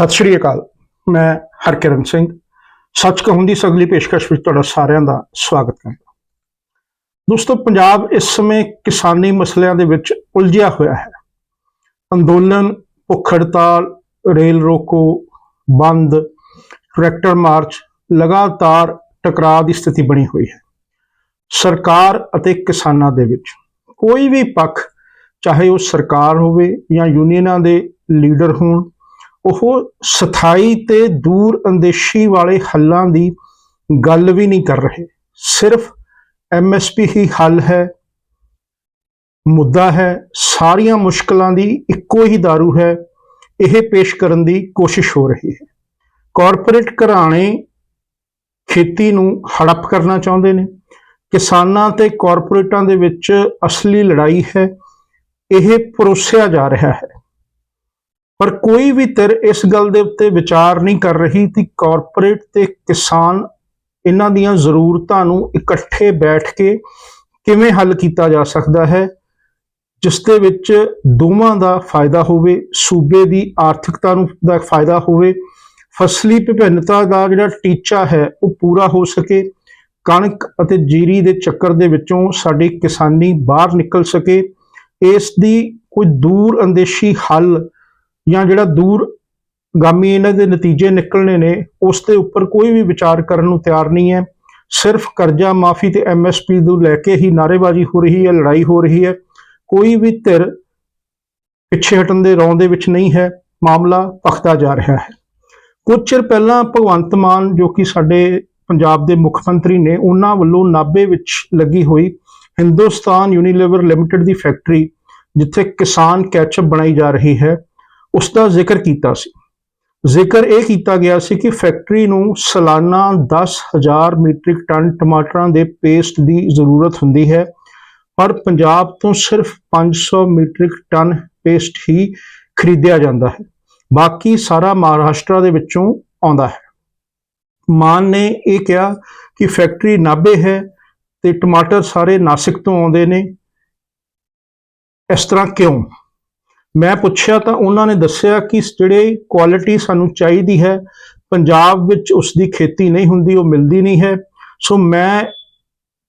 ਸਤਿ ਸ਼੍ਰੀ ਅਕਾਲ। ਮੈਂ ਹਰਕਿਰਨ ਸਿੰਘ। ਸੱਚ ਕਹੂੰ ਦੀ ਸਗਲੀ ਪੇਸ਼ਕਸ਼ ਵਿੱਚ ਤੁਹਾਡਾ ਸਾਰਿਆਂ ਦਾ ਸਵਾਗਤ ਕਰਦਾ ਦੋਸਤੋ, ਪੰਜਾਬ ਇਸ ਸਮੇਂ ਕਿਸਾਨੀ ਮਸਲਿਆਂ ਦੇ ਵਿੱਚ ਉਲਝਿਆ ਹੋਇਆ ਹੈ। ਅੰਦੋਲਨ, ਭੁੱਖ ਹੜਤਾਲ, ਰੇਲ ਰੋਕੋ, ਬੰਦ, ਟਰੈਕਟਰ ਮਾਰਚ, ਲਗਾਤਾਰ ਟਕਰਾਅ ਦੀ ਸਥਿਤੀ ਬਣੀ ਹੋਈ ਹੈ। ਸਰਕਾਰ ਅਤੇ ਕਿਸਾਨਾਂ ਦੇ ਵਿੱਚ ਕੋਈ ਵੀ ਪੱਖ, ਚਾਹੇ ਉਹ ਸਰਕਾਰ ਹੋਵੇ ਜਾਂ ਯੂਨੀਅਨਾਂ ਦੇ ਲੀਡਰ ਹੋਣ ਉਹ ਸਥਾਈ ਤੇ ਦੂਰ ਅੰਦੇਸ਼ੀ ਵਾਲੇ ਹੱਲਾਂ ਦੀ ਗੱਲ ਵੀ ਨਹੀਂ ਕਰ ਰਹੇ। ਸਿਰਫ ਐਮਐਸਪੀ ਹੀ ਹੱਲ ਹੈ, ਮੁੱਦਾ ਹੈ, ਸਾਰੀਆਂ ਮੁਸ਼ਕਲਾਂ ਦੀ ਇੱਕੋ ਹੀ दारू ਹੈ, ਇਹ ਪੇਸ਼ ਕਰਨ ਦੀ ਕੋਸ਼ਿਸ਼ ਹੋ ਰਹੀ ਹੈ। ਕਾਰਪੋਰੇਟ ਘਰਾਣੇ ਖੇਤੀ ਨੂੰ ਹੜੱਪ ਕਰਨਾ ਚਾਹੁੰਦੇ ਨੇ। ਕਿਸਾਨਾਂ ਤੇ ਕਾਰਪੋਰੇਟਾਂ ਦੇ ਵਿੱਚ ਅਸਲੀ ਲੜਾਈ ਹੈ, ਇਹ ਪਰੋਸਿਆ ਜਾ ਰਿਹਾ ਹੈ। ਪਰ ਕੋਈ ਵੀ ਧਿਰ ਇਸ ਗੱਲ ਦੇ ਉੱਤੇ ਵਿਚਾਰ ਨਹੀਂ ਕਰ ਰਹੀ ਕਿ ਕਾਰਪੋਰੇਟ ਤੇ ਕਿਸਾਨ ਇਹਨਾਂ ਦੀਆਂ ਜ਼ਰੂਰਤਾਂ ਨੂੰ ਇਕੱਠੇ ਬੈਠ ਕੇ ਕਿਵੇਂ ਹੱਲ ਕੀਤਾ ਜਾ ਸਕਦਾ ਹੈ, ਜਿਸ ਦੇ ਵਿੱਚ ਦੋਵਾਂ ਦਾ ਫਾਇਦਾ ਹੋਵੇ, ਸੂਬੇ ਦੀ ਆਰਥਿਕਤਾ ਨੂੰ ਦਾ ਫਾਇਦਾ ਹੋਵੇ, ਫਸਲੀ ਵਿਭਿੰਨਤਾ ਦਾ ਜਿਹੜਾ ਟੀਚਾ ਹੈ ਉਹ ਪੂਰਾ ਹੋ ਸਕੇ, ਕਣਕ ਅਤੇ ਜੀਰੀ ਦੇ ਚੱਕਰ ਦੇ ਵਿੱਚੋਂ ਸਾਡੀ ਕਿਸਾਨੀ ਬਾਹਰ ਨਿਕਲ ਸਕੇ, ਇਸ ਦੀ ਕੋਈ ਦੂਰ ਅੰਦੇਸ਼ੀ ਹੱਲ ਜਾਂ ਜਿਹੜਾ ਦੂਰ ਗਾਮੀ ਇਹਨਾਂ ਦੇ ਨਤੀਜੇ ਨਿਕਲਣੇ ਨੇ, ਉਸ ਦੇ ਉੱਪਰ ਕੋਈ ਵੀ ਵਿਚਾਰ ਕਰਨ ਨੂੰ ਤਿਆਰ ਨਹੀਂ ਹੈ। ਸਿਰਫ ਕਰਜ਼ਾ ਮਾਫੀ ਤੇ ਐਮਐਸਪੀ ਨੂੰ ਲੈ ਕੇ ਹੀ ਨਾਰੇਬਾਜ਼ੀ ਹੋ ਰਹੀ ਹੈ, ਲੜਾਈ ਹੋ ਰਹੀ ਹੈ। ਕੋਈ ਵੀ ਧਿਰ ਪਿੱਛੇ ਹਟਣ ਦੇ ਰੌਂ ਦੇ ਵਿੱਚ ਨਹੀਂ ਹੈ। ਮਾਮਲਾ ਭਖਦਾ ਜਾ ਰਿਹਾ ਹੈ। ਕੁਝ ਚਿਰ ਪਹਿਲਾਂ ਭਗਵੰਤ ਮਾਨ, ਜੋ ਕਿ ਸਾਡੇ ਪੰਜਾਬ ਦੇ ਮੁੱਖ ਮੰਤਰੀ ਨੇ, ਉਹਨਾਂ ਵੱਲੋਂ ਨਾਭੇ ਵਿੱਚ ਲੱਗੀ ਹੋਈ ਹਿੰਦੁਸਤਾਨ ਯੂਨੀਲੀਵਰ ਲਿਮਟਿਡ ਦੀ ਫੈਕਟਰੀ, ਜਿੱਥੇ ਕਿਸਾਨ ਕੈਚਅਪ ਬਣਾਈ ਜਾ ਰਹੀ ਹੈ। ਉਸ ਦਾ ਜ਼ਿਕਰ ਕੀਤਾ ਸੀ। ਜ਼ਿਕਰ ਇਹ ਕੀਤਾ ਗਿਆ ਸੀ ਕਿ ਫੈਕਟਰੀ ਨੂੰ ਸਾਲਾਨਾ 10000 ਮੀਟ੍ਰਿਕ ਟਨ ਟਮਾਟਰਾਂ ਦੇ ਪੇਸਟ ਦੀ ਜ਼ਰੂਰਤ ਹੁੰਦੀ ਹੈ, ਪਰ ਪੰਜਾਬ ਤੋਂ ਸਿਰਫ 500 ਮੀਟ੍ਰਿਕ ਟਨ ਪੇਸਟ ਹੀ ਖਰੀਦਿਆ ਜਾਂਦਾ ਹੈ। ਬਾਕੀ ਸਾਰਾ ਮਹਾਰਾਸ਼ਟਰ ਦੇ ਵਿੱਚੋਂ ਆਉਂਦਾ ਹੈ। ਮਾਨ ਨੇ ਇਹ ਕਿਹਾ ਕਿ ਫੈਕਟਰੀ ਨਾਭੇ ਹੈ ਤੇ ਟਮਾਟਰ ਸਾਰੇ ਨਾਸਿਕ ਤੋਂ ਆਉਂਦੇ ਨੇ। ਇਸ ਤਰ੍ਹਾਂ ਕਿਉਂ? ਮੈਂ ਪੁੱਛਿਆ ਤਾਂ ਉਹਨਾਂ ਨੇ ਦੱਸਿਆ ਕਿ ਜਿਹੜੇ ਕੁਆਲਿਟੀ ਸਾਨੂੰ ਚਾਹੀਦੀ ਹੈ, ਪੰਜਾਬ ਵਿੱਚ ਉਸ ਦੀ ਖੇਤੀ ਨਹੀਂ ਹੁੰਦੀ, ਉਹ ਮਿਲਦੀ ਨਹੀਂ ਹੈ। ਸੋ ਮੈਂ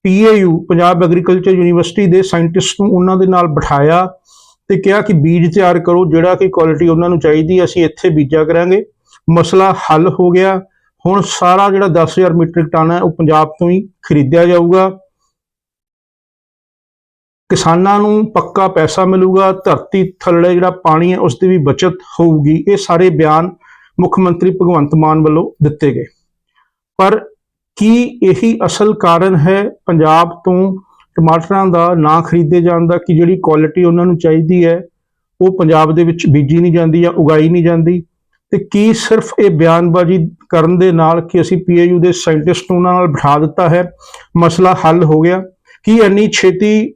ਪੀਏਯੂ, ਪੰਜਾਬ ਐਗਰੀਕਲਚਰ ਯੂਨੀਵਰਸਿਟੀ ਦੇ ਸਾਇੰਟਿਸਟ ਨੂੰ ਉਹਨਾਂ ਦੇ ਨਾਲ ਬਿਠਾਇਆ ਤੇ ਕਿਹਾ ਕਿ ਬੀਜ ਤਿਆਰ ਕਰੋ, ਜਿਹੜਾ ਕਿ ਕੁਆਲਿਟੀ ਉਹਨਾਂ ਨੂੰ ਚਾਹੀਦੀ ਹੈ, ਅਸੀਂ ਇੱਥੇ ਬੀਜਿਆ ਕਰਾਂਗੇ। ਮਸਲਾ ਹੱਲ ਹੋ ਗਿਆ। ਹੁਣ ਸਾਰਾ ਜਿਹੜਾ 10000 ਮੀਟ੍ਰਿਕ ਟਨ ਹੈ, ਉਹ ਪੰਜਾਬ ਤੋਂ ਹੀ ਖਰੀਦਿਆ ਜਾਊਗਾ। ਕਿਸਾਨਾਂ ਨੂੰ ਪੱਕਾ ਪੈਸਾ ਮਿਲੂਗਾ, ਧਰਤੀ ਥੱਲੇ ਜਿਹੜਾ ਪਾਣੀ ਹੈ ਉਸ ਦੀ ਵੀ ਬਚਤ ਹੋਊਗੀ। ਇਹ ਸਾਰੇ ਬਿਆਨ ਮੁੱਖ ਮੰਤਰੀ ਭਗਵੰਤ ਮਾਨ ਵੱਲੋਂ ਦਿੱਤੇ ਗਏ। ਪਰ ਕੀ ਇਹੀ ਅਸਲ ਕਾਰਨ ਹੈ ਪੰਜਾਬ ਤੋਂ ਟਮਾਟਰਾਂ ਦਾ ਨਾ ਖਰੀਦੇ ਜਾਣ ਦਾ, ਕਿ ਜਿਹੜੀ ਕੁਆਲਿਟੀ ਉਹਨਾਂ ਨੂੰ ਚਾਹੀਦੀ ਹੈ, ਉਹ ਪੰਜਾਬ ਦੇ ਵਿੱਚ ਬੀਜੀ ਨਹੀਂ ਜਾਂਦੀ ਜਾਂ ਉਗਾਈ ਨਹੀਂ ਜਾਂਦੀ? ਤੇ ਕੀ ਸਿਰਫ ਇਹ ਬਿਆਨਬਾਜ਼ੀ ਕਰਨ ਦੇ ਨਾਲ ਕਿ ਅਸੀਂ ਪੀਏਯੂ ਦੇ ਸਾਇੰਟਿਸਟ ਨੂੰ ਉਹਨਾਂ ਨਾਲ ਬਿਠਾ ਦਿੱਤਾ ਹੈ? ਮਸਲਾ ਹੱਲ ਹੋ ਗਿਆ। ਕੀ ਇੰਨੀ ਛੇਤੀ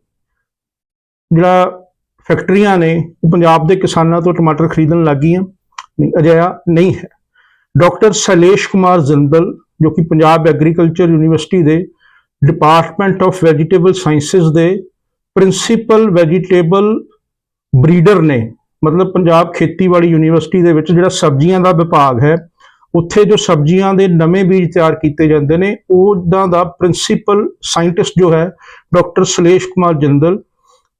ਜਿਹੜਾ ਫੈਕਟਰੀਆਂ ਨੇ, ਉਹ ਪੰਜਾਬ ਦੇ ਕਿਸਾਨਾਂ ਤੋਂ ਟਮਾਟਰ ਖਰੀਦਣ ਲੱਗੀਆਂ। ਨਹੀਂ, ਅਜਿਹਾ ਨਹੀਂ ਹੈ। ਡਾਕਟਰ ਸ਼ੈਲੇਸ਼ ਕੁਮਾਰ ਜ਼ਿੰਦਲ, ਜੋ ਕਿ ਪੰਜਾਬ ਐਗਰੀਕਲਚਰ ਯੂਨੀਵਰਸਿਟੀ ਦੇ ਡਿਪਾਰਟਮੈਂਟ ਆਫ ਵੈਜੀਟੇਬਲ ਸਾਇੰਸਸ ਦੇ ਪ੍ਰਿੰਸੀਪਲ ਵੈਜੀਟੇਬਲ ਬਰੀਡਰ ਨੇ, ਮਤਲਬ ਪੰਜਾਬ ਖੇਤੀਬਾੜੀ ਯੂਨੀਵਰਸਿਟੀ ਦੇ ਵਿੱਚ ਜਿਹੜਾ ਸਬਜ਼ੀਆਂ ਦਾ ਵਿਭਾਗ ਹੈ, ਉੱਥੇ ਜੋ ਸਬਜ਼ੀਆਂ ਦੇ ਨਵੇਂ ਬੀਜ ਤਿਆਰ ਕੀਤੇ ਜਾਂਦੇ ਨੇ ਉਹਨਾਂ ਦਾ ਪ੍ਰਿੰਸੀਪਲ ਸਾਇੰਟਿਸਟ ਜੋ ਹੈ, ਡਾਕਟਰ ਸ਼ੈਲੇਸ਼ ਕੁਮਾਰ ਜਿੰਦਲ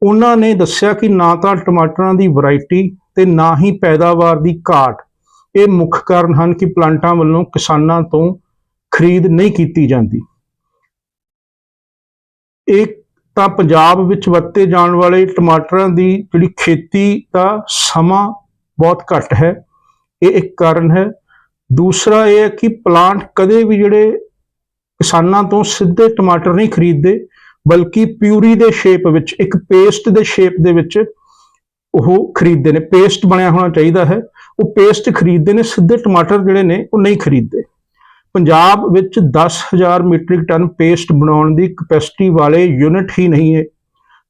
ਉਹਨਾਂ ਨੇ ਦੱਸਿਆ ਕਿ ਨਾ ਤਾਂ ਟਮਾਟਰਾਂ ਦੀ ਵੈਰਾਈਟੀ ਤੇ ਨਾ ਹੀ ਪੈਦਾਵਾਰ ਦੀ ਘਾਟ। ਇਹ ਮੁੱਖ ਕਾਰਨ ਹਨ ਕਿ ਪਲਾਂਟਾਂ ਵੱਲੋਂ ਕਿਸਾਨਾਂ ਤੋਂ ਖਰੀਦ ਨਹੀਂ ਕੀਤੀ ਜਾਂਦੀ। ਇਹ ਤਾਂ ਪੰਜਾਬ ਵਿੱਚ ਵਰਤੇ ਜਾਣ ਵਾਲੇ ਟਮਾਟਰਾਂ ਦੀ ਜਿਹੜੀ ਖੇਤੀ ਦਾ ਸਮਾਂ ਬਹੁਤ ਘੱਟ ਹੈ। ਇਹ ਇੱਕ ਕਾਰਨ ਹੈ। ਦੂਸਰਾ ਇਹ ਹੈ ਕਿ ਪਲਾਂਟ ਕਦੇ ਵੀ ਜਿਹੜੇ ਕਿਸਾਨਾਂ ਤੋਂ ਸਿੱਧੇ ਟਮਾਟਰ ਨਹੀਂ ਖਰੀਦਦੇ ਬਲਕਿ ਪਿਊਰੀ ਦੇ ਸ਼ੇਪ ਵਿੱਚ, ਇੱਕ ਪੇਸਟ ਦੇ ਸ਼ੇਪ ਦੇ ਵਿੱਚ ਉਹ ਖਰੀਦਦੇ ਨੇ। ਪੇਸਟ ਬਣਿਆ ਹੋਣਾ ਚਾਹੀਦਾ ਹੈ। ਉਹ ਪੇਸਟ ਖਰੀਦਦੇ ਨੇ, ਸਿੱਧੇ ਟਮਾਟਰ ਜਿਹੜੇ ਨੇ, ਉਹ ਨਹੀਂ ਖਰੀਦਦੇ। ਪੰਜਾਬ ਵਿੱਚ 10000 ਮੀਟ੍ਰਿਕ ਟਨ ਪੇਸਟ ਬਣਾਉਣ ਦੀ ਕਪੈਸਿਟੀ ਵਾਲੇ ਯੂਨਿਟ ਹੀ ਨਹੀਂ ਹੈ,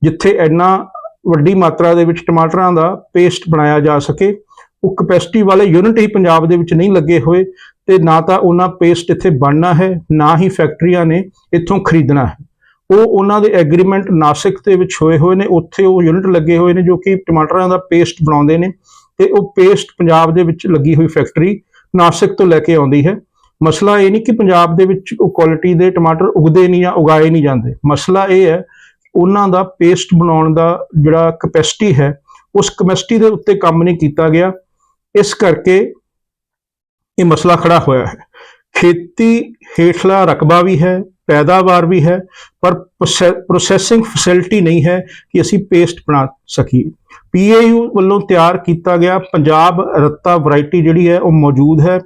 ਜਿੱਥੇ ਇੰਨਾ ਵੱਡੀ ਮਾਤਰਾ ਦੇ ਵਿੱਚ ਟਮਾਟਰਾਂ ਦਾ ਪੇਸਟ ਬਣਾਇਆ ਜਾ ਸਕੇ। ਉਹ ਕਪੈਸਿਟੀ ਵਾਲੇ ਯੂਨਿਟ ਹੀ ਪੰਜਾਬ ਦੇ ਵਿੱਚ ਨਹੀਂ ਲੱਗੇ ਹੋਏ ਤੇ ਨਾ ਤਾਂ ਉਹਨਾਂ ਪੇਸਟ ਇੱਥੇ ਬਣਨਾ ਹੈ, ਨਾ ਹੀ ਫੈਕਟਰੀਆਂ ਨੇ ਇੱਥੋਂ ਖਰੀਦਣਾ ਹੈ। ਉਹ ਉਹਨਾਂ ਦੇ ਐਗਰੀਮੈਂਟ ਨਾਸਿਕ ਦੇ ਵਿੱਚ ਹੋਏ ਹੋਏ ਨੇ, ਉੱਥੇ ਉਹ ਯੂਨਿਟ ਲੱਗੇ ਹੋਏ ਨੇ ਜੋ ਕਿ ਟਮਾਟਰਾਂ ਦਾ ਪੇਸਟ ਬਣਾਉਂਦੇ ਨੇ ਤੇ ਉਹ ਪੇਸਟ ਪੰਜਾਬ ਦੇ ਵਿੱਚ ਲੱਗੀ ਹੋਈ ਫੈਕਟਰੀ ਨਾਸਿਕ ਤੋਂ ਲੈ ਕੇ ਆਉਂਦੀ ਹੈ। ਮਸਲਾ ਇਹ ਨਹੀਂ ਕਿ ਪੰਜਾਬ ਦੇ ਵਿੱਚ ਉਹ ਕੁਆਲਿਟੀ ਦੇ ਟਮਾਟਰ ਉਗਦੇ ਨਹੀਂ ਜਾਂ ਉਗਾਏ ਨਹੀਂ ਜਾਂਦੇ। ਮਸਲਾ ਇਹ ਹੈ, ਉਹਨਾਂ ਦਾ ਪੇਸਟ ਬਣਾਉਣ ਦਾ ਜਿਹੜਾ ਕਪੈਸਿਟੀ ਹੈ, ਉਸ ਕਪੈਸਿਟੀ ਦੇ ਉੱਤੇ ਕੰਮ ਨਹੀਂ ਕੀਤਾ ਗਿਆ। ਇਸ ਕਰਕੇ ਇਹ ਮਸਲਾ ਖੜਾ ਹੋਇਆ ਹੈ। ਖੇਤੀ ਹੇਠਲਾ ਰਕਬਾ ਵੀ ਹੈ, ਪੈਦਾਵਾਰ ਵੀ ਹੈ, ਪਰ ਪ੍ਰੋਸੈਸਿੰਗ ਫੈਸਿਲਿਟੀ ਨਹੀਂ ਹੈ ਕਿ ਅਸੀਂ ਪੇਸਟ ਬਣਾ ਸਕੀਏ। ਪੀਏਯੂ ਵੱਲੋਂ ਤਿਆਰ ਕੀਤਾ ਗਿਆ ਪੰਜਾਬ ਰੱਤਾ ਵੈਰਾਈਟੀ ਜਿਹੜੀ ਹੈ ਉਹ ਮੌਜੂਦ ਹੈ।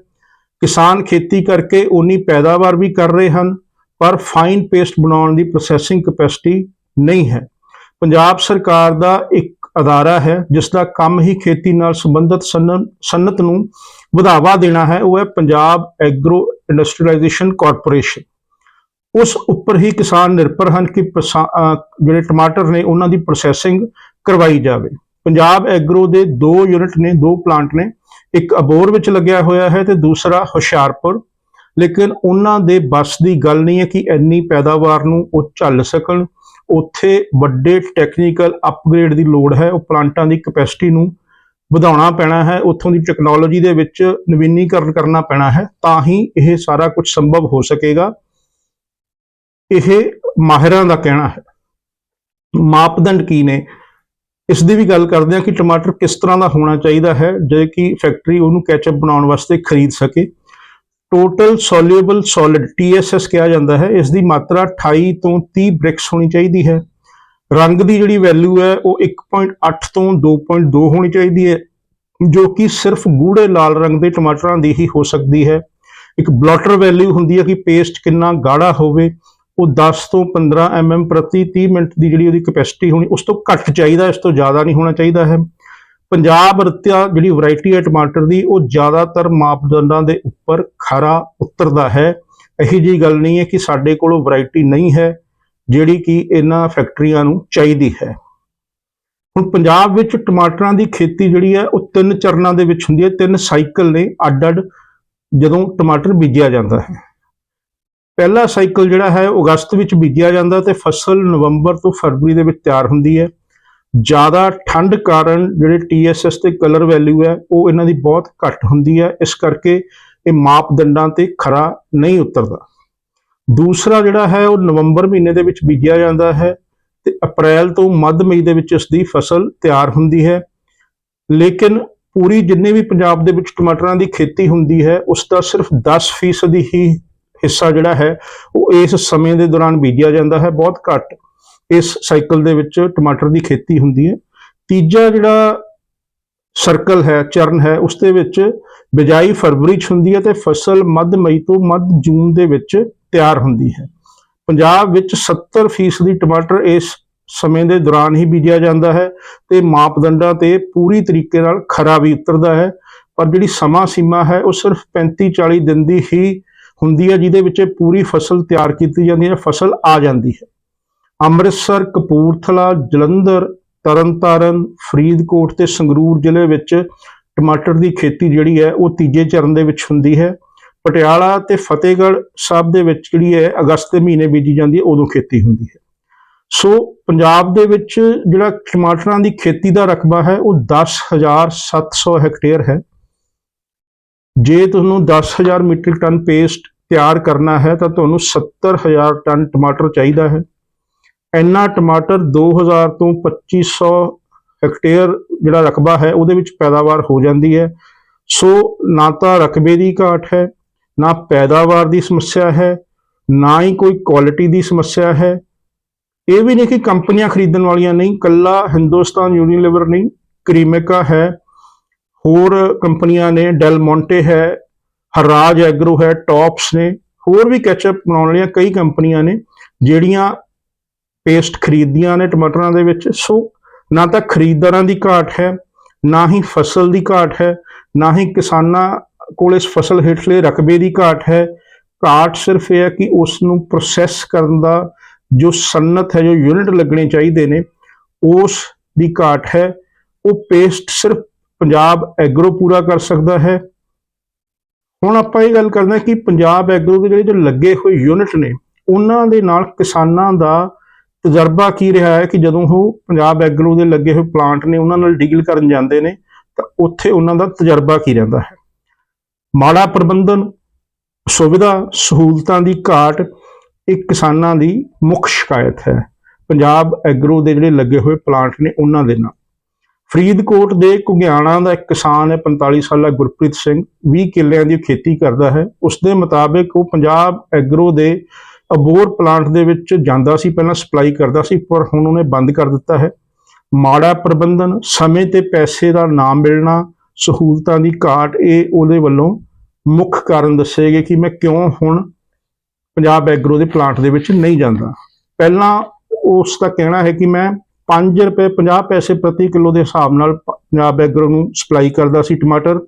ਕਿਸਾਨ ਖੇਤੀ ਕਰਕੇ ਉਨੀ ਪੈਦਾਵਾਰ ਵੀ ਕਰ ਰਹੇ ਹਨ, ਪਰ ਫਾਈਨ ਪੇਸਟ ਬਣਾਉਣ ਦੀ ਪ੍ਰੋਸੈਸਿੰਗ ਕਪੈਸਿਟੀ ਨਹੀਂ ਹੈ। ਪੰਜਾਬ ਸਰਕਾਰ ਦਾ ਇੱਕ ਅਦਾਰਾ ਹੈ ਜਿਸ ਦਾ ਕੰਮ ਹੀ ਖੇਤੀ ਨਾਲ ਸੰਬੰਧਿਤ ਸਨਨ- ਸਨਅਤ ਨੂੰ ਵਧਾਵਾ ਦੇਣਾ ਹੈ, ਉਹ ਹੈ ਪੰਜਾਬ ਐਗਰੋ ਇੰਡਸਟਰੀਲਾਈਜੇਸ਼ਨ ਕਾਰਪੋਰੇਸ਼ਨ ਉਸ ਉੱਪਰ ਹੀ ਕਿਸਾਨ ਨਿਰਭਰ ਹਨ ਕਿ ਪਸਾ- ਜਿਹੜੇ ਟਮਾਟਰ ਨੇ, ਉਹਨਾਂ ਦੀ ਪ੍ਰੋਸੈਸਿੰਗ ਕਰਵਾਈ ਜਾਵੇ। ਪੰਜਾਬ ਐਗਰੋ ਦੇ ਦੋ ਯੂਨਿਟ ਨੇ, ਦੋ ਪਲਾਂਟ ਨੇ। ਇੱਕ ਅਬੋਰ ਵਿੱਚ ਲੱਗਿਆ ਹੋਇਆ ਹੈ ਤੇ ਦੂਸਰਾ ਹੁਸ਼ਿਆਰਪੁਰ। ਲੇਕਿਨ ਉਹਨਾਂ ਦੇ ਬਸ ਦੀ ਗੱਲ ਨਹੀਂ ਹੈ ਕਿ ਇੰਨੀ ਪੈਦਾਵਾਰ ਨੂੰ ਉਹ ਝੱਲ ਸਕਣ। ਉੱਥੇ ਵੱਡੇ ਟੈਕਨੀਕਲ ਅਪਗ੍ਰੇਡ ਦੀ ਲੋੜ ਹੈ। ਉਹ ਪਲਾਂਟਾਂ ਦੀ ਕਪੈਸਿਟੀ ਨੂੰ ਵਧਾਉਣਾ ਪੈਣਾ ਹੈ। ਉੱਥੋਂ ਦੀ ਟੈਕਨੋਲੋਜੀ ਦੇ ਵਿੱਚ ਨਵੀਨੀਕਰਨ ਕਰਨਾ ਪੈਣਾ ਹੈ। ਤਾਂ ਹੀ ਇਹ ਸਾਰਾ ਕੁਝ ਸੰਭਵ ਹੋ ਸਕੇਗਾ। ਇਹ ਮਾਹਿਰਾਂ ਦਾ ਕਹਿਣਾ ਹੈ। ਮਾਪਦੰਡ ਕੀ ਨੇ? ਇਸ ਦੀ ਵੀ ਗੱਲ ਕਰਦੇ ਹਾਂ ਕਿ ਟਮਾਟਰ ਕਿਸ ਤਰ੍ਹਾਂ ਦਾ ਹੋਣਾ ਚਾਹੀਦਾ ਹੈ, ਜੇ ਕਿ ਫੈਕਟਰੀ ਉਹਨੂੰ ਕੈਚਅਪ ਬਣਾਉਣ ਵਾਸਤੇ ਖਰੀਦ ਸਕੇ। ਟੋਟਲ ਸੋਲਿਊਬਲ ਸੋਲਿਡ TSS ਕਿਹਾ ਜਾਂਦਾ ਹੈ, ਇਸ ਦੀ ਮਾਤਰਾ 28 ਤੋਂ 30 ਬ੍ਰਿਕਸ ਹੋਣੀ ਚਾਹੀਦੀ ਹੈ। ਰੰਗ ਦੀ ਜਿਹੜੀ ਵੈਲਿਊ ਹੈ, ਉਹ 1.8 ਤੋਂ 2.2 ਹੋਣੀ ਚਾਹੀਦੀ ਹੈ, ਜੋ ਕਿ ਸਿਰਫ ਗੂੜੇ ਲਾਲ ਰੰਗ ਦੇ ਟਮਾਟਰਾਂ ਦੀ ਹੀ ਹੋ ਸਕਦੀ ਹੈ। ਇੱਕ ਬਲੋਟਰ ਵੈਲਿਊ ਹੁੰਦੀ ਹੈ ਕਿ ਪੇਸਟ ਕਿੰਨਾ ਗਾੜਾ ਹੋਵੇ, ਉਹ 10 ਤੋਂ 15 mm ਪ੍ਰਤੀ 30 ਮਿੰਟ ਦੀ ਜਿਹੜੀ ਉਹਦੀ ਕਪੈਸਿਟੀ ਹੋਣੀ, ਉਸ ਤੋਂ ਘੱਟ ਚਾਹੀਦਾ, ਇਸ ਤੋਂ ਜ਼ਿਆਦਾ ਨਹੀਂ ਹੋਣਾ ਚਾਹੀਦਾ ਹੈ। ਪੰਜਾਬ ਰਤਿਆ ਜਿਹੜੀ ਵੈਰਾਈਟੀ ਹੈ ਟਮਾਟਰ ਦੀ, ਉਹ ਜ਼ਿਆਦਾਤਰ ਮਾਪਦੰਡਾਂ ਦੇ ਉੱਪਰ ਖਰਾ ਉਤਰਦਾ ਹੈ। ਇਹੀ ਜੀ ਗੱਲ ਨਹੀਂ ਹੈ ਕਿ ਸਾਡੇ ਕੋਲ ਵੈਰਾਈਟੀ ਨਹੀਂ ਹੈ, ਜਿਹੜੀ ਕਿ ਇਹਨਾਂ ਫੈਕਟਰੀਆਂ ਨੂੰ ਚਾਹੀਦੀ ਹੈ। ਹੁਣ ਪੰਜਾਬ ਵਿੱਚ ਟਮਾਟਰਾਂ ਦੀ ਖੇਤੀ ਜਿਹੜੀ ਹੈ, ਉਹ ਤਿੰਨ ਚਰਨਾਂ ਦੇ ਵਿੱਚ ਹੁੰਦੀ ਹੈ, ਤਿੰਨ ਸਾਈਕਲ ਨੇ, ਅੱਡ-ਅੱਡ, ਜਦੋਂ ਟਮਾਟਰ ਬੀਜਿਆ ਜਾਂਦਾ ਹੈ। ਪਹਿਲਾ ਸਾਈਕਲ ਜਿਹੜਾ ਹੈ ਅਗਸਤ ਵਿੱਚ ਬੀਜਿਆ ਜਾਂਦਾ ਤੇ ਫਸਲ ਨਵੰਬਰ ਤੋਂ ਫਰਵਰੀ ਦੇ ਵਿੱਚ ਤਿਆਰ ਹੁੰਦੀ ਹੈ। ਜ਼ਿਆਦਾ ਠੰਡ ਕਾਰਨ ਜਿਹੜੇ TSS ਤੇ ਕਲਰ ਵੈਲਿਊ ਹੈ, ਉਹ ਇਹਨਾਂ ਦੀ ਬਹੁਤ ਘੱਟ ਹੁੰਦੀ ਹੈ। ਇਸ ਕਰਕੇ ਇਹ ਮਾਪਦੰਡਾਂ ਤੇ ਖਰਾ ਨਹੀਂ ਉਤਰਦਾ। ਦੂਸਰਾ ਜਿਹੜਾ ਹੈ, ਉਹ ਨਵੰਬਰ ਮਹੀਨੇ ਦੇ ਵਿੱਚ ਬੀਜਿਆ ਜਾਂਦਾ ਹੈ ਤੇ ਅਪ੍ਰੈਲ ਤੋਂ ਮੱਧ ਮਈ ਦੇ ਵਿੱਚ ਇਸ ਦੀ ਫਸਲ ਤਿਆਰ ਹੁੰਦੀ ਹੈ। ਲੇਕਿਨ ਪੂਰੀ ਜਿੰਨੇ ਵੀ ਪੰਜਾਬ ਦੇ ਵਿੱਚ ਟਮਾਟਰਾਂ ਦੀ ਖੇਤੀ ਹੁੰਦੀ ਹੈ, ਉਸ ਦਾ ਸਿਰਫ 10% ਹੀ ਹਿੱਸਾ ਜਿਹੜਾ ਹੈ, ਉਹ ਇਸ ਸਮੇਂ ਦੇ ਦੌਰਾਨ ਬੀਜਿਆ ਜਾਂਦਾ ਹੈ। ਬਹੁਤ ਘੱਟ ਇਸ ਸਾਈਕਲ ਦੇ ਵਿੱਚ ਟਮਾਟਰ ਦੀ ਖੇਤੀ ਹੁੰਦੀ ਹੈ। ਤੀਜਾ ਜਿਹੜਾ ਸਰਕਲ ਹੈ, ਚਰਨ ਹੈ, ਉਸ ਦੇ ਵਿੱਚ ਬਿਜਾਈ ਫਰਵਰੀ ਚ ਹੁੰਦੀ ਹੈ ਤੇ ਫਸਲ ਮੱਧ ਮਈ ਤੋਂ ਮੱਧ ਜੂਨ ਦੇ ਵਿੱਚ ਤਿਆਰ ਹੁੰਦੀ ਹੈ। ਪੰਜਾਬ ਵਿੱਚ 70% ਦੀ ਟਮਾਟਰ ਇਸ ਸਮੇਂ ਦੇ ਦੌਰਾਨ ਹੀ ਬੀਜਿਆ ਜਾਂਦਾ ਹੈ ਤੇ ਮਾਪਦੰਡਾਂ ਤੇ ਪੂਰੀ ਤਰੀਕੇ ਨਾਲ ਖਰਾ ਵੀ ਉਤਰਦਾ ਹੈ। ਪਰ ਜਿਹੜੀ ਸਮਾਂ ਸੀਮਾ ਹੈ, ਉਹ ਸਿਰਫ 35 40 ਦਿਨ ਦੀ ਹੀ ਹੁੰਦੀ ਹੈ, ਜਿਹਦੇ ਵਿੱਚ ਪੂਰੀ ਫਸਲ ਤਿਆਰ ਕੀਤੀ ਜਾਂਦੀ ਹੈ, ਫਸਲ ਆ ਜਾਂਦੀ ਹੈ। ਅੰਮ੍ਰਿਤਸਰ, ਕਪੂਰਥਲਾ, ਜਲੰਧਰ, ਤਰਨਤਾਰਨ, ਫਰੀਦਕੋਟ ਤੇ ਸੰਗਰੂਰ ਜ਼ਿਲ੍ਹੇ ਵਿੱਚ ਟਮਾਟਰ ਦੀ ਖੇਤੀ ਜਿਹੜੀ ਹੈ ਉਹ ਤੀਜੇ ਚਰਨ ਦੇ ਵਿੱਚ ਹੁੰਦੀ ਹੈ। ਪਟਿਆਲਾ ਤੇ ਫਤਿਹਗੜ੍ਹ ਸਾਹਿਬ ਦੇ ਵਿੱਚ ਜਿਹੜੀ ਹੈ ਅਗਸਤ ਦੇ ਮਹੀਨੇ ਬੀਜੀ ਜਾਂਦੀ ਹੈ, ਉਦੋਂ ਖੇਤੀ ਹੁੰਦੀ ਹੈ। ਸੋ ਪੰਜਾਬ ਦੇ ਵਿੱਚ ਜਿਹੜਾ ਟਮਾਟਰਾਂ ਦੀ ਖੇਤੀ ਦਾ ਰਕਬਾ ਹੈ, ਉਹ 10700 ਹੈਕਟੇਅਰ ਹੈ। ਜੇ ਤੁਹਾਨੂੰ 10000 ਮੀਟ੍ਰਿਕ ਟਨ ਪੇਸਟ ਤਿਆਰ ਕਰਨਾ ਹੈ, ਤਾਂ ਤੁਹਾਨੂੰ 70000 ਟਨ ਟਮਾਟਰ ਚਾਹੀਦਾ ਹੈ। ਇੰਨਾ ਟਮਾਟਰ 2000 ਤੋਂ 2500 ਹੈਕਟੇਅਰ ਜਿਹੜਾ ਰਕਬਾ ਹੈ, ਉਹਦੇ ਵਿੱਚ ਪੈਦਾਵਾਰ ਹੋ ਜਾਂਦੀ ਹੈ। ਸੋ ਨਾ ਤਾਂ ਰਕਬੇ ਦੀ ਘਾਟ ਹੈ, ਨਾ ਪੈਦਾਵਾਰ ਦੀ ਸਮੱਸਿਆ ਹੈ, ਨਾ ਹੀ ਕੋਈ ਕੁਆਲਿਟੀ ਦੀ ਸਮੱਸਿਆ ਹੈ। ਇਹ ਵੀ ਨਹੀਂ ਕਿ ਕੰਪਨੀਆਂ ਖਰੀਦਣ ਵਾਲੀਆਂ ਨਹੀਂ, ਕੱਲਾ ਹਿੰਦੁਸਤਾਨ ਯੂਨੀਲੀਵਰ ਨਹੀਂ, ਕਰੀਮੇਕਾ ਹੈ, ਹੋਰ ਕੰਪਨੀਆਂ ਨੇ ਡੈਲ ਮੋਂਟੇ ਹੈ ਹਰਾਜ ਐਗਰੋ ਹੈ ਟੌਪਸ ਨੇ, ਹੋਰ ਵੀ ਕੈਚਅਪ ਬਣਾਉਣ ਵਾਲੀਆਂ ਕਈ ਕੰਪਨੀਆਂ ਨੇ, ਜਿਹੜੀਆਂ ਪੇਸਟ ਖਰੀਦਦੀਆਂ ਨੇ ਟਮਾਟਰਾਂ ਦੇ ਵਿੱਚ। ਸੋ ਨਾ ਤਾਂ ਖਰੀਦਦਾਰਾਂ ਦੀ ਘਾਟ ਹੈ, ਨਾ ਹੀ ਫਸਲ ਦੀ ਘਾਟ ਹੈ, ਨਾ ਹੀ ਕਿਸਾਨਾਂ ਕੋਲ ਇਸ ਫਸਲ ਹੇਠਲੇ ਰਕਬੇ ਦੀ ਘਾਟ ਹੈ। ਘਾਟ ਸਿਰਫ ਇਹ ਹੈ ਕਿ ਉਸ ਨੂੰ ਪ੍ਰੋਸੈਸ ਕਰਨ ਦਾ ਜੋ ਸਨਅਤ ਹੈ, ਜੋ ਯੂਨਿਟ ਲੱਗਣੇ ਚਾਹੀਦੇ ਨੇ, ਉਸ ਦੀ ਘਾਟ ਹੈ। ਉਹ ਪੇਸਟ ਸਿਰਫ ਪੰਜਾਬ ਐਗਰੋ ਪੂਰਾ ਕਰ ਸਕਦਾ ਹੈ। ਹੁਣ ਆਪਾਂ ਇਹ ਗੱਲ ਕਰਦੇ ਹਾਂ ਕਿ ਪੰਜਾਬ ਐਗਰੋ ਦੇ ਜਿਹੜੇ ਜੋ ਲੱਗੇ ਹੋਏ ਯੂਨਿਟ ਨੇ, ਉਹਨਾਂ ਦੇ ਨਾਲ ਕਿਸਾਨਾਂ ਦਾ ਤਜਰਬਾ ਕੀ ਰਿਹਾ ਹੈ ਕਿ ਜਦੋਂ ਉਹ ਪੰਜਾਬ ਐਗਰੋ ਦੇ ਲੱਗੇ ਹੋਏ ਪਲਾਂਟ ਨੇ ਉਹਨਾਂ ਨਾਲ ਡੀਲ ਕਰਨ ਜਾਂਦੇ ਨੇ, ਤਾਂ ਉੱਥੇ ਉਹਨਾਂ ਦਾ ਤਜਰਬਾ ਕੀ ਰਹਿੰਦਾ ਹੈ? ਮਾੜਾ ਪ੍ਰਬੰਧਨ, ਸੁਵਿਧਾ, ਸਹੂਲਤਾਂ ਦੀ ਘਾਟ, ਇਹ ਕਿਸਾਨਾਂ ਦੀ ਮੁੱਖ ਸ਼ਿਕਾਇਤ ਹੈ। ਪੰਜਾਬ ਐਗਰੋ ਦੇ ਜਿਹੜੇ ਲੱਗੇ ਹੋਏ ਪਲਾਂਟ ਨੇ ਉਹਨਾਂ ਦੇ ਨਾਲ। ਫਰੀਦਕੋਟ ਦੇ ਕੁਗਿਆਣਾ ਦਾ ਇੱਕ ਕਿਸਾਨ ਹੈ 45 ਸਾਲਾ ਗੁਰਪ੍ਰੀਤ ਸਿੰਘ 20 ਕਿੱਲਿਆਂ ਦੀ ਖੇਤੀ ਕਰਦਾ ਹੈ। ਉਸ ਦੇ ਮੁਤਾਬਿਕ ਉਹ ਪੰਜਾਬ ਐਗਰੋ ਦੇ ਅਬੋਰ ਪਲਾਂਟ ਦੇ ਵਿੱਚ ਜਾਂਦਾ ਸੀ, ਪਹਿਲਾਂ ਸਪਲਾਈ ਕਰਦਾ ਸੀ, ਪਰ ਹੁਣ ਉਹਨੇ ਬੰਦ ਕਰ ਦਿੱਤਾ ਹੈ। ਮਾੜਾ ਪ੍ਰਬੰਧਨ, ਸਮੇਂ ਤੇ ਪੈਸੇ ਦਾ ਨਾ ਮਿਲਣਾ, ਸਹੂਲਤਾਂ ਦੀ ਘਾਟ, ਇਹ ਉਹਦੇ ਵੱਲੋਂ ਮੁੱਖ ਕਾਰਨ ਦੱਸੇ ਗਏ ਕਿ ਮੈਂ ਕਿਉਂ ਹੁਣ ਪੰਜਾਬ ਐਗਰੋ ਦੇ ਪਲਾਂਟ ਦੇ ਵਿੱਚ ਨਹੀਂ ਜਾਂਦਾ। ਪਹਿਲਾਂ ਉਸ ਦਾ ਕਹਿਣਾ ਹੈ ਕਿ ਮੈਂ 5 ਰੁਪਏ 50 ਪੈਸੇ ਪ੍ਰਤੀ ਕਿਲੋ ਦੇ ਹਿਸਾਬ ਨਾਲ ਪੰਜਾਬ ਐਗਰੋ ਨੂੰ ਸਪਲਾਈ ਕਰਦਾ ਸੀ ਟਮਾਟਰ।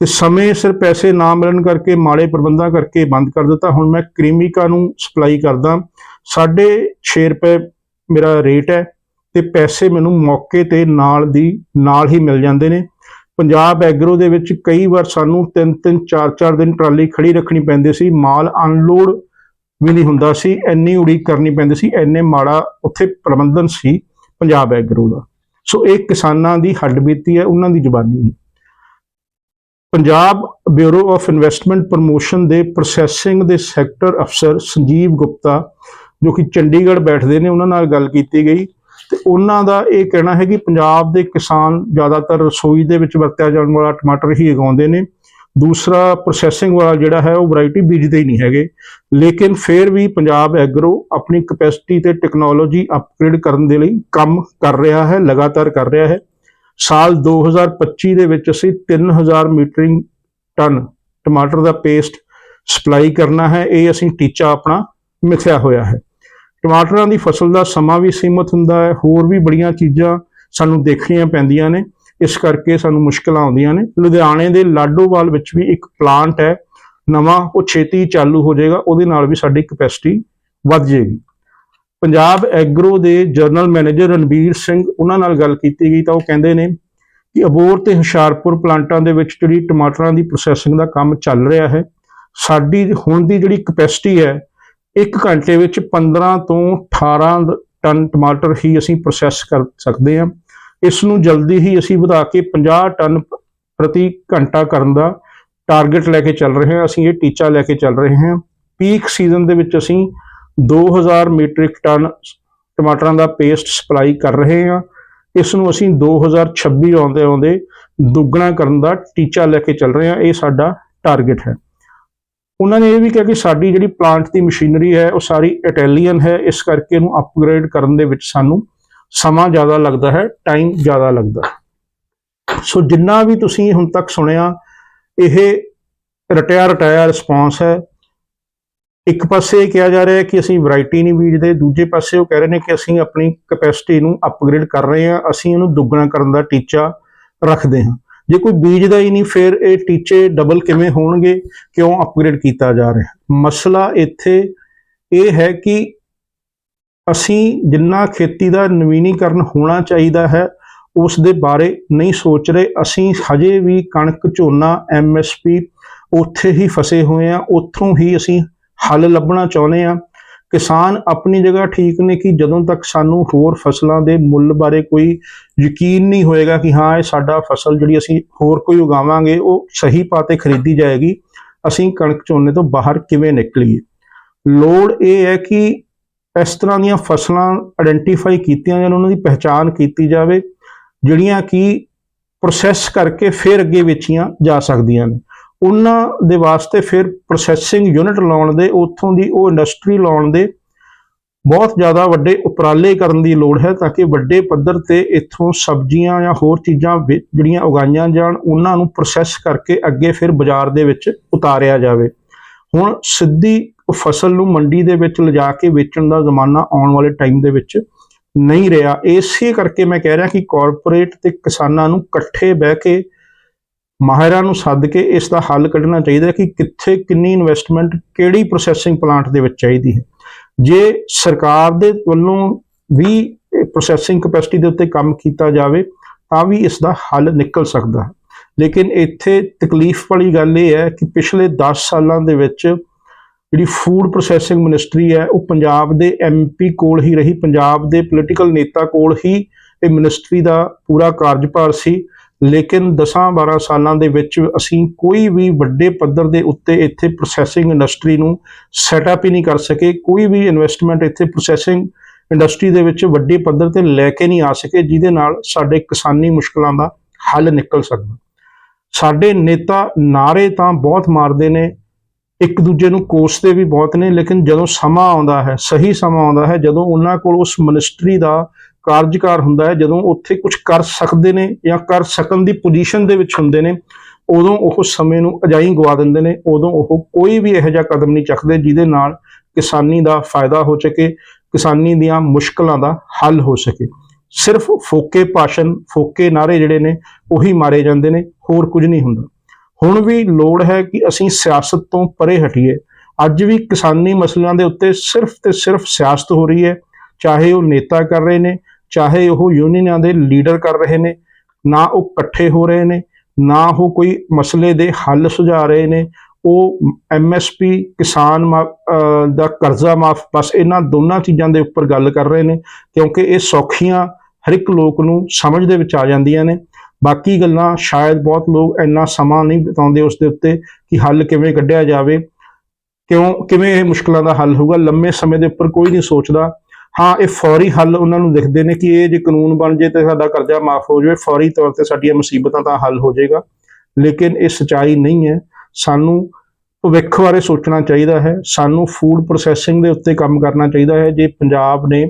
ਤੇ ਸਮੇਂ ਸਿਰ ਪੈਸੇ ਨਾ ਮਿਲਣ ਕਰਕੇ ਮਾੜੇ ਪ੍ਰਬੰਧਾਂ ਕਰਕੇ ਬੰਦ ਕਰ ਦਿੱਤਾ। ਹੁਣ ਮੈਂ ਕ੍ਰੀਮਿਕਾ ਨੂੰ ਸਪਲਾਈ ਕਰਦਾ। 6.5 ਰੁਪਏ ਮੇਰਾ ਰੇਟ ਹੈ ਤੇ ਪੈਸੇ ਮੈਨੂੰ ਮੌਕੇ ਤੇ ਨਾਲ ਦੀ ਨਾਲ ਹੀ ਮਿਲ ਜਾਂਦੇ ਨੇ। ਪੰਜਾਬ ਐਗਰੋ ਦੇ ਵਿੱਚ ਕਈ ਵਾਰ ਸਾਨੂੰ 3-3 4-4 ਦਿਨ ਟਰਾਲੀ ਖੜੀ ਰੱਖਣੀ ਪੈਂਦੀ ਸੀ। ਮਾਲ ਅਨਲੋਡ ਵੀ ਨਹੀਂ ਹੁੰਦਾ ਸੀ। ਇੰਨੀ ਉਡੀਕ ਕਰਨੀ ਪੈਂਦੀ ਸੀ। ਇੰਨੇ ਮਾੜਾ ਉੱਥੇ ਪ੍ਰਬੰਧਨ ਸੀ ਪੰਜਾਬ ਐਗਰੋ ਦਾ। ਸੋ ਇਹ ਕਿਸਾਨਾਂ ਦੀ ਹੱਡਬੀਤੀ ਹੈ, ਉਹਨਾਂ ਦੀ ਜ਼ੁਬਾਨੀ ਹੈ Punjab bureau of investment promotion ਦੇ ਪ੍ਰੋਸੈਸਿੰਗ ਦੇ ਸੈਕਟਰ ਅਫਸਰ ਸੰਜੀਵ ਗੁਪਤਾ, ਜੋ ਕਿ ਚੰਡੀਗੜ੍ਹ ਬੈਠਦੇ ਨੇ, ਉਹਨਾਂ ਨਾਲ ਗੱਲ ਕੀਤੀ ਗਈ। ਤੇ ਉਹਨਾਂ ਦਾ ਇਹ ਕਹਿਣਾ ਹੈ ਕਿ ਪੰਜਾਬ ਦੇ ਕਿਸਾਨ ਜ਼ਿਆਦਾਤਰ ਰਸੋਈ ਦੇ ਵਿੱਚ ਵਰਤਿਆ ਜਾਣ ਵਾਲਾ ਟਮਾਟਰ ਹੀ ਉਗਾਉਂਦੇ ਨੇ। ਦੂਸਰਾ ਪ੍ਰੋਸੈਸਿੰਗ ਵਾਲਾ ਜਿਹੜਾ ਹੈ, ਉਹ ਵੈਰਾਈਟੀ ਬੀਜਦੇ ਹੀ ਨਹੀਂ ਹੈਗੇ। ਲੇਕਿਨ ਫਿਰ ਵੀ ਪੰਜਾਬ ਐਗਰੋ ਆਪਣੀ ਕਪੈਸਿਟੀ ਤੇ ਟੈਕਨੋਲੋਜੀ ਅਪਗ੍ਰੇਡ ਕਰਨ ਦੇ ਲਈ ਕੰਮ ਕਰ ਰਿਹਾ ਹੈ, ਲਗਾਤਾਰ ਕਰ ਰਿਹਾ ਹੈ। ਸਾਲ 2025 ਦੇ ਵਿੱਚ ਅਸੀਂ 3000 ਮੀਟਰਿੰਗ ਟਨ ਟਮਾਟਰ ਦਾ ਪੇਸਟ ਸਪਲਾਈ ਕਰਨਾ ਹੈ। ਇਹ ਅਸੀਂ ਟੀਚਾ ਆਪਣਾ ਮਿਥਿਆ ਹੋਇਆ ਹੈ। ਟਮਾਟਰਾਂ ਦੀ ਫਸਲ ਦਾ ਸਮਾਂ ਵੀ ਸੀਮਤ ਹੁੰਦਾ ਹੈ। ਹੋਰ ਵੀ ਬੜੀਆਂ ਚੀਜ਼ਾਂ ਸਾਨੂੰ ਦੇਖਣੀਆਂ ਪੈਂਦੀਆਂ ਨੇ। ਇਸ ਕਰਕੇ ਸਾਨੂੰ ਮੁਸ਼ਕਲਾਂ ਆਉਂਦੀਆਂ ਨੇ। ਲੁਧਿਆਣੇ ਦੇ ਲਾਡੋਵਾਲ ਵਿੱਚ ਵੀ ਇੱਕ ਪਲਾਂਟ ਹੈ। ਨਵਾਂ, ਉਹ ਛੇਤੀ ਚਾਲੂ ਹੋ ਜਾਏਗਾ। ਉਹਦੇ ਨਾਲ ਵੀ ਸਾਡੀ ਕਪੈਸਿਟੀ ਵੱਧ ਜਾਏਗੀ। ਪੰਜਾਬ ਐਗਰੋ ਦੇ ਜਨਰਲ ਮੈਨੇਜਰ ਰਣਬੀਰ ਸਿੰਘ ਉਹਨਾਂ ਨਾਲ ਗੱਲ ਕੀਤੀ ਗਈ ਤਾਂ ਉਹ ਕਹਿੰਦੇ ਨੇ ਕਿ ਅਬੋਰ ਤੇ ਹੁਸ਼ਿਆਰਪੁਰ ਪਲਾਂਟਾਂ ਦੇ ਵਿੱਚ ਜਿਹੜੀ ਟਮਾਟਰਾਂ ਦੀ ਪ੍ਰੋਸੈਸਿੰਗ ਦਾ ਕੰਮ ਚੱਲ ਰਿਹਾ ਹੈ, ਸਾਡੀ ਹੁਣ ਦੀ ਜਿਹੜੀ ਕਪੈਸਿਟੀ ਹੈ, ਇੱਕ ਘੰਟੇ ਵਿੱਚ 15 ਤੋਂ 18 ਟਨ ਟਮਾਟਰ ਹੀ ਅਸੀਂ ਪ੍ਰੋਸੈਸ ਕਰ ਸਕਦੇ ਹਾਂ। ਇਸ ਨੂੰ ਜਲਦੀ ਹੀ ਅਸੀਂ ਵਧਾ ਕੇ 50 ਟਨ ਪ੍ਰਤੀ ਘੰਟਾ ਕਰਨ ਦਾ ਟਾਰਗੇਟ ਲੈ ਕੇ ਚੱਲ ਰਹੇ ਹਾਂ। ਅਸੀਂ ਇਹ ਟੀਚਾ ਲੈ ਕੇ ਚੱਲ ਰਹੇ ਹਾਂ। ਪੀਕ ਸੀਜ਼ਨ ਦੇ ਵਿੱਚ ਅਸੀਂ 2000 ਮੀਟ੍ਰਿਕ ਟਨ ਟਮਾਟਰਾਂ ਦਾ ਪੇਸਟ ਸਪਲਾਈ ਕਰ ਰਹੇ ਹਾਂ। ਇਸ ਨੂੰ ਅਸੀਂ 2026 ਆਉਂਦੇ ਆਉਂਦੇ ਦੁੱਗਣਾ ਕਰਨ ਦਾ ਟੀਚਾ ਲੈ ਕੇ ਚੱਲ ਰਹੇ ਹਾਂ। ਇਹ ਸਾਡਾ ਟਾਰਗੇਟ ਹੈ। ਉਹਨਾਂ ਨੇ ਇਹ ਵੀ ਕਿਹਾ ਕਿ ਸਾਡੀ ਜਿਹੜੀ ਪਲਾਂਟ ਦੀ ਮਸ਼ੀਨਰੀ ਹੈ, ਉਹ ਸਾਰੀ ਇਟਾਲੀਅਨ ਹੈ। ਇਸ ਕਰਕੇ ਇਹਨੂੰ ਅਪਗ੍ਰੇਡ ਕਰਨ ਦੇ ਵਿੱਚ ਸਾਨੂੰ ਸਮਾਂ ਜ਼ਿਆਦਾ ਲੱਗਦਾ ਹੈ ਟਾਈਮ ਜ਼ਿਆਦਾ ਲੱਗਦਾ ਸੋ ਜਿੰਨਾ ਵੀ ਤੁਸੀਂ ਹੁਣ ਤੱਕ ਸੁਣਿਆ, ਇਹ ਰਟਿਆ ਰਟਾਇਆ ਰਿਸਪੌਂਸ ਹੈ। ਇੱਕ ਪਾਸੇ ਇਹ ਕਿਹਾ ਜਾ ਰਿਹਾ ਹੈ ਕਿ ਅਸੀਂ ਵੈਰਾਈਟੀ ਨਹੀਂ ਬੀਜਦੇ, ਦੂਜੇ ਪਾਸੇ ਉਹ ਕਹਿ ਰਹੇ ਨੇ ਕਿ ਅਸੀਂ ਆਪਣੀ ਕਪੈਸਿਟੀ ਨੂੰ ਅਪਗ੍ਰੇਡ ਕਰ ਰਹੇ ਹਾਂ, ਅਸੀਂ ਇਹਨੂੰ ਦੁੱਗਣਾ ਕਰਨ ਦਾ ਟੀਚਾ ਰੱਖਦੇ ਹਾਂ। ਜੇ ਕੋਈ ਬੀਜਦਾ ਹੀ ਨਹੀਂ, ਫਿਰ ਇਹ ਟੀਚੇ ਡਬਲ ਕਿਵੇਂ ਹੋਣਗੇ, ਕਿਉਂ ਅਪਗ੍ਰੇਡ ਕੀਤਾ ਜਾ ਰਿਹਾ ਮਸਲਾ ਇੱਥੇ ਇਹ ਹੈ ਕਿ ਅਸੀਂ ਜਿੰਨਾ ਖੇਤੀ ਦਾ ਨਵੀਨੀਕਰਨ ਹੋਣਾ ਚਾਹੀਦਾ ਹੈ, ਉਸ ਦੇ ਬਾਰੇ ਨਹੀਂ ਸੋਚ ਰਹੇ। ਅਸੀਂ ਹਜੇ ਵੀ ਕਣਕ, ਝੋਨਾ ਐਮਐਸਪੀ ਉੱਥੇ ਹੀ ਫਸੇ ਹੋਏ ਆ ਉੱਥੋਂ ਹੀ ਅਸੀਂ ਹੱਲ ਲੱਭਣਾ ਚਾਹੁੰਦੇ ਆ ਕਿਸਾਨ ਆਪਣੀ ਜਗ੍ਹਾ ਠੀਕ ਨੇ ਕਿ ਜਦੋਂ ਤੱਕ ਸਾਨੂੰ ਹੋਰ ਫਸਲਾਂ ਦੇ ਮੁੱਲ ਬਾਰੇ ਕੋਈ ਯਕੀਨ ਨਹੀਂ ਹੋਏਗਾ ਕਿ ਹਾਂ, ਇਹ ਸਾਡਾ ਫਸਲ ਜਿਹੜੀ ਅਸੀਂ ਹੋਰ ਕੋਈ ਉਗਾਵਾਂਗੇ, ਉਹ ਸਹੀ ਪਾਤੇ ਖਰੀਦੀ ਜਾਏਗੀ, ਅਸੀਂ ਕਣਕ ਝੋਨੇ ਤੋਂ ਬਾਹਰ ਕਿਵੇਂ ਨਿਕਲੀਏ? ਲੋੜ ਇਹ ਹੈ ਕਿ ਇਸ ਤਰ੍ਹਾਂ ਦੀਆਂ ਫਸਲਾਂ ਆਇਡੈਂਟੀਫਾਈ ਕੀਤੀਆਂ ਜਾਣ, ਉਹਨਾਂ ਦੀ ਪਹਿਚਾਣ ਕੀਤੀ ਜਾਵੇ, ਜਿਹੜੀਆਂ ਕਿ ਪ੍ਰੋਸੈਸ ਕਰਕੇ ਫਿਰ ਅੱਗੇ ਵੇਚੀਆਂ ਜਾ ਸਕਦੀਆਂ ਨੇ। ਉਹਨਾਂ ਦੇ ਵਾਸਤੇ ਫਿਰ ਪ੍ਰੋਸੈਸਿੰਗ ਯੂਨਿਟ ਲਾਉਣ ਦੇ, ਉੱਥੋਂ ਦੀ ਉਹ ਇੰਡਸਟਰੀ ਲਾਉਣ ਦੇ ਬਹੁਤ ਜ਼ਿਆਦਾ ਵੱਡੇ ਉਪਰਾਲੇ ਕਰਨ ਦੀ ਲੋੜ ਹੈ ਤਾਂ ਕਿ ਵੱਡੇ ਪੱਧਰ ਤੇ ਇੱਥੋਂ ਸਬਜ਼ੀਆਂ ਜਾਂ ਹੋਰ ਚੀਜ਼ਾਂ ਵੇ- ਜਿਹੜੀਆਂ ਉਗਾਈਆਂ ਜਾਣ, ਉਹਨਾਂ ਨੂੰ ਪ੍ਰੋਸੈਸ ਕਰਕੇ ਅੱਗੇ ਫਿਰ ਬਾਜ਼ਾਰ ਦੇ ਵਿੱਚ ਉਤਾਰਿਆ ਜਾਵੇ। ਹੁਣ ਸਿੱਧੀ ਫਸਲ ਨੂੰ ਮੰਡੀ ਦੇ ਵਿੱਚ ਲਿਜਾ ਕੇ ਵੇਚਣ ਦਾ ਜ਼ਮਾਨਾ ਆਉਣ ਵਾਲੇ ਟਾਈਮ ਦੇ ਵਿੱਚ ਨਹੀਂ ਰਿਹਾ। ਇਸੇ ਕਰਕੇ ਮੈਂ ਕਹਿ ਰਿਹਾ ਕਿ ਕਾਰਪੋਰੇਟ ਤੇ ਕਿਸਾਨਾਂ ਨੂੰ ਇਕੱਠੇ ਬਹਿ ਕੇ ਮਾਹਿਰਾਂ ਨੂੰ ਸੱਦ ਕੇ ਇਸ ਦਾ ਹੱਲ ਕੱਢਣਾ ਚਾਹੀਦਾ ਕਿ ਕਿੱਥੇ ਕਿੰਨੀ ਇਨਵੈਸਟਮੈਂਟ ਕਿਹੜੀ ਪ੍ਰੋਸੈਸਿੰਗ ਪਲਾਂਟ ਦੇ ਵਿੱਚ ਚਾਹੀਦੀ ਹੈ। ਜੇ ਸਰਕਾਰ ਦੇ ਵੱਲੋਂ ਵੀ ਪ੍ਰੋਸੈਸਿੰਗ ਕਪੈਸਿਟੀ ਦੇ ਉੱਤੇ ਕੰਮ ਕੀਤਾ ਜਾਵੇ, ਤਾਂ ਵੀ ਇਸ ਦਾ ਹੱਲ ਨਿਕਲ ਸਕਦਾ ਹੈ। ਲੇਕਿਨ ਇੱਥੇ ਤਕਲੀਫ ਵਾਲੀ ਗੱਲ ਇਹ ਹੈ ਕਿ ਪਿਛਲੇ 10 ਸਾਲਾਂ ਦੇ ਵਿੱਚ ਜਿਹੜੀ ਫੂਡ ਪ੍ਰੋਸੈਸਿੰਗ ਮਿਨਿਸਟਰੀ ਹੈ, ਉਹ ਪੰਜਾਬ ਦੇ ਐਮਪੀ ਕੋਲ ਹੀ ਰਹੀ, ਪੰਜਾਬ ਦੇ ਪੋਲੀਟੀਕਲ ਨੇਤਾ ਕੋਲ ਹੀ ਇਹ ਮਿਨਿਸਟਰੀ ਦਾ ਪੂਰਾ ਕਾਰਜਭਾਰ ਸੀ। ਲੇਕਿਨ 10-12 ਸਾਲਾਂ ਦੇ ਵਿੱਚ ਅਸੀਂ ਕੋਈ ਵੀ ਵੱਡੇ ਪੱਧਰ ਦੇ ਉੱਤੇ ਇੱਥੇ ਪ੍ਰੋਸੈਸਿੰਗ ਇੰਡਸਟਰੀ ਨੂੰ ਸੈਟਅਪ ਹੀ ਨਹੀਂ ਕਰ ਸਕੇ, ਕੋਈ ਵੀ ਇਨਵੈਸਟਮੈਂਟ ਇੱਥੇ ਪ੍ਰੋਸੈਸਿੰਗ ਇੰਡਸਟਰੀ ਦੇ ਵਿੱਚ ਵੱਡੇ ਪੱਧਰ ਤੇ ਲੈ ਕੇ ਨਹੀਂ ਆ ਸਕੇ, ਜਿਹਦੇ ਨਾਲ ਸਾਡੇ ਕਿਸਾਨੀ ਮੁਸ਼ਕਲਾਂ ਦਾ ਹੱਲ ਨਿਕਲ ਸਕਦਾ। ਸਾਡੇ ਨੇਤਾ ਨਾਰੇ ਤਾਂ ਬਹੁਤ ਮਾਰਦੇ ਨੇ, ਇੱਕ ਦੂਜੇ ਨੂੰ ਕੋਸਦੇ ਵੀ ਬਹੁਤ ਨੇ, ਲੇਕਿਨ ਜਦੋਂ ਸਮਾਂ ਆਉਂਦਾ ਹੈ, ਸਹੀ ਸਮਾਂ ਆਉਂਦਾ ਹੈ, ਜਦੋਂ ਉਹਨਾਂ ਕੋਲ ਉਸ ਮਿਨਿਸਟਰੀ ਦਾ ਕਾਰਜਕਾਰ ਹੁੰਦਾ ਹੈ, ਜਦੋਂ ਉੱਥੇ ਕੁਝ ਕਰ ਸਕਦੇ ਨੇ ਜਾਂ ਕਰ ਸਕਣ ਦੀ ਪੋਜੀਸ਼ਨ ਦੇ ਵਿੱਚ ਹੁੰਦੇ ਨੇ, ਉਦੋਂ ਉਹ ਸਮੇਂ ਨੂੰ ਅਜਾਈ ਗਵਾ ਦਿੰਦੇ ਨੇ, ਉਦੋਂ ਉਹ ਕੋਈ ਵੀ ਇਹੋ ਜਿਹਾ ਕਦਮ ਨਹੀਂ ਚੱਕਦੇ ਜਿਹਦੇ ਨਾਲ ਕਿਸਾਨੀ ਦਾ ਫਾਇਦਾ ਹੋ ਸਕੇ, ਕਿਸਾਨੀ ਦੀਆਂ ਮੁਸ਼ਕਲਾਂ ਦਾ ਹੱਲ ਹੋ ਸਕੇ। ਸਿਰਫ ਫੋਕੇ ਭਾਸ਼ਣ, ਫੋਕੇ ਨਾਰੇ ਜਿਹੜੇ ਨੇ, ਉਹੀ ਮਾਰੇ ਜਾਂਦੇ ਨੇ, ਹੋਰ ਕੁਝ ਨਹੀਂ ਹੁੰਦਾ। ਹੁਣ ਵੀ ਲੋੜ ਹੈ ਕਿ ਅਸੀਂ ਸਿਆਸਤ ਤੋਂ ਪਰੇ ਹਟੀਏ। ਅੱਜ ਵੀ ਕਿਸਾਨੀ ਮਸਲਿਆਂ ਦੇ ਉੱਤੇ ਸਿਰਫ ਤੇ ਸਿਰਫ ਸਿਆਸਤ ਹੋ ਰਹੀ ਹੈ, ਚਾਹੇ ਉਹ ਨੇਤਾ ਕਰ ਰਹੇ ਨੇ ਚਾਹੇ ਉਹ ਯੂਨੀਅਨਾਂ ਦੇ ਲੀਡਰ ਕਰ ਰਹੇ ਨੇ, ਨਾ ਉਹ ਇਕੱਠੇ ਹੋ ਰਹੇ ਨੇ, ਨਾ ਉਹ ਕੋਈ ਮਸਲੇ ਦੇ ਹੱਲ ਸੁਝਾ ਰਹੇ ਨੇ, ਉਹ ਐਮਐਸਪੀ ਕਿਸਾਨ ਮਾ- ਦਾ ਕਰਜ਼ਾ ਮਾਫ, ਬਸ ਇਹਨਾਂ ਦੋਨਾਂ ਚੀਜ਼ਾਂ ਦੇ ਉੱਪਰ ਗੱਲ ਕਰ ਰਹੇ ਨੇ, ਕਿਉਂਕਿ ਇਹ ਸੌਖੀਆਂ ਹਰ ਇੱਕ ਲੋਕ ਨੂੰ ਸਮਝ ਦੇ ਵਿੱਚ ਆ ਜਾਂਦੀਆਂ ਨੇ। ਬਾਕੀ ਗੱਲਾਂ ਸ਼ਾਇਦ ਬਹੁਤ ਲੋਕ ਇੰਨਾ ਸਮਾਂ ਨਹੀਂ ਬਿਤਾਉਂਦੇ ਉਸ ਦੇ ਉੱਤੇ ਕਿ ਹੱਲ ਕਿਵੇਂ ਕੱਢਿਆ ਜਾਵੇ। ਕਿਉਂ, ਕਿਵੇਂ ਇਹ ਮੁਸ਼ਕਲਾਂ ਦਾ ਹੱਲ ਹੋਊਗਾ, ਲੰਮੇ ਸਮੇਂ ਦੇ ਉੱਪਰ ਕੋਈ ਨਹੀਂ ਸੋਚਦਾ। ਹਾਂ, ਇਹ ਫੌਰੀ ਹੱਲ ਉਹਨਾਂ ਨੂੰ ਦਿਖਦੇ ਨੇ ਕਿ ਇਹ ਜੇ ਕਾਨੂੰਨ ਬਣ ਜੇ ਤੇ ਸਾਡਾ ਕਰਜ਼ਾ ਮਾਫ ਹੋ ਜਾਵੇ। ਫੌਰੀ ਤੌਰ ਤੇ ਸਾਡੀਆਂ ਮੁਸੀਬਤਾਂ ਦਾ ਹੱਲ ਹੋ ਜਾਏਗਾ, ਲੇਕਿਨ ਇਹ ਸਚਾਈ ਨਹੀਂ ਹੈ। ਸਾਨੂੰ ਭਵਿੱਖ ਬਾਰੇ ਸੋਚਣਾ ਚਾਹੀਦਾ ਹੈ। ਸਾਨੂੰ ਫੂਡ ਪ੍ਰੋਸੈਸਿੰਗ ਦੇ ਉੱਤੇ ਕੰਮ ਕਰਨਾ ਚਾਹੀਦਾ ਹੈ। ਜੇ ਪੰਜਾਬ ਨੇ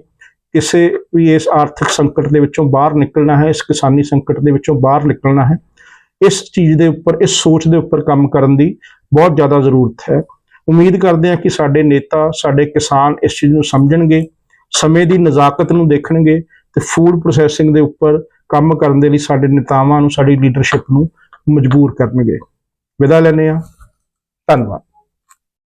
ਕਿਸੇ ਵੀ ਇਸ ਆਰਥਿਕ ਸੰਕਟ ਦੇ ਵਿੱਚੋਂ ਬਾਹਰ ਨਿਕਲਣਾ ਹੈ, ਇਸ ਕਿਸਾਨੀ ਸੰਕਟ ਦੇ ਵਿੱਚੋਂ ਬਾਹਰ ਨਿਕਲਣਾ ਹੈ, ਇਸ ਚੀਜ਼ ਦੇ ਉੱਪਰ, ਇਸ ਸੋਚ ਦੇ ਉੱਪਰ ਕੰਮ ਕਰਨ ਦੀ ਬਹੁਤ ਜ਼ਿਆਦਾ ਜ਼ਰੂਰਤ ਹੈ। ਉਮੀਦ ਕਰਦੇ ਹਾਂ ਕਿ ਸਾਡੇ ਨੇਤਾ, ਸਾਡੇ ਕਿਸਾਨ ਇਸ ਚੀਜ਼ ਨੂੰ ਸਮਝਣਗੇ। ਸਮੇਂ ਦੀ ਨਜ਼ਾਕਤ ਨੂੰ ਦੇਖਣਗੇ ਤੇ ਫੂਡ ਪ੍ਰੋਸੈਸਿੰਗ ਦੇ ਉੱਪਰ ਕੰਮ ਕਰਨ ਦੇ ਲਈ ਸਾਡੇ ਨੇਤਾਵਾਂ ਨੂੰ, ਸਾਡੀ ਲੀਡਰਸ਼ਿਪ ਨੂੰ ਮਜਬੂਰ ਕਰਨਗੇ। ਵਿਦਾ ਲੈਂਦੇ ਹਾਂ। ਧੰਨਵਾਦ।